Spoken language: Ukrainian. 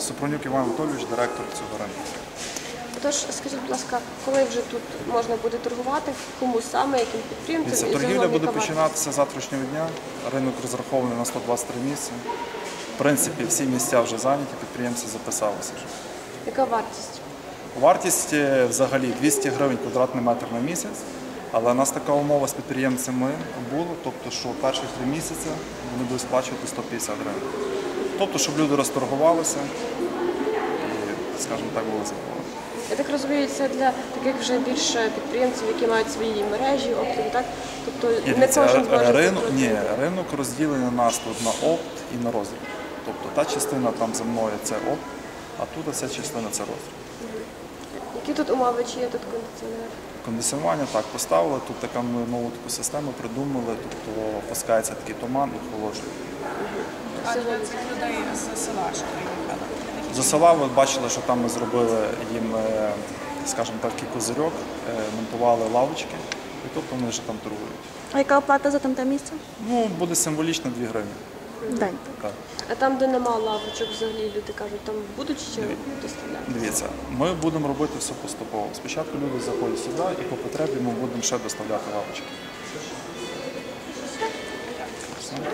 Супронюк Іван Анатолійович, директор цього ринку. Тож, скажіть, будь ласка, коли вже тут можна буде торгувати, кому саме, яким підприємцям і торгівля загалом буде яка вартість? починатися з завтрашнього дня. Ринок розрахований на 123 місця. В принципі, всі місця вже зайняті, підприємці записалися. вже. Яка вартість? Вартість е, взагалі 200 гривень квадратний метр на місяць. Але у нас така умова з підприємцями була, тобто, що перші три місяці вони будуть сплачувати 150 гривень. Тобто, щоб люди розторгувалися і, скажімо так, було задоволені. Я так розумію, це для таких вже більше підприємців, які мають свої мережі, оптові, так? Тобто Ні, не кожен ринок, ні, ринок розділений нас тут на опт і на роздріб. Тобто та частина там за мною це опт, а тут ця частина це роздріб. Які тут умови, чи є тут кондиціонер? Кондиціонування так поставили, тут така ми нову таку систему придумали, тобто пускається такий туман і охолоджує. А для цих людей з села що приїхали? За села ви бачили, що там ми зробили їм, е, скажімо так, такий козирьок, е, монтували лавочки, і тобто вони вже там торгують. А яка оплата за тамте місце? Ну, буде символічно 2 гривні. День. Так. А там, де нема лавочок, взагалі люди кажуть, там будуть ще доставляти? Дивіться, ми будемо робити все поступово. Спочатку люди заходять сюди і по потребі ми будемо ще доставляти лавочки.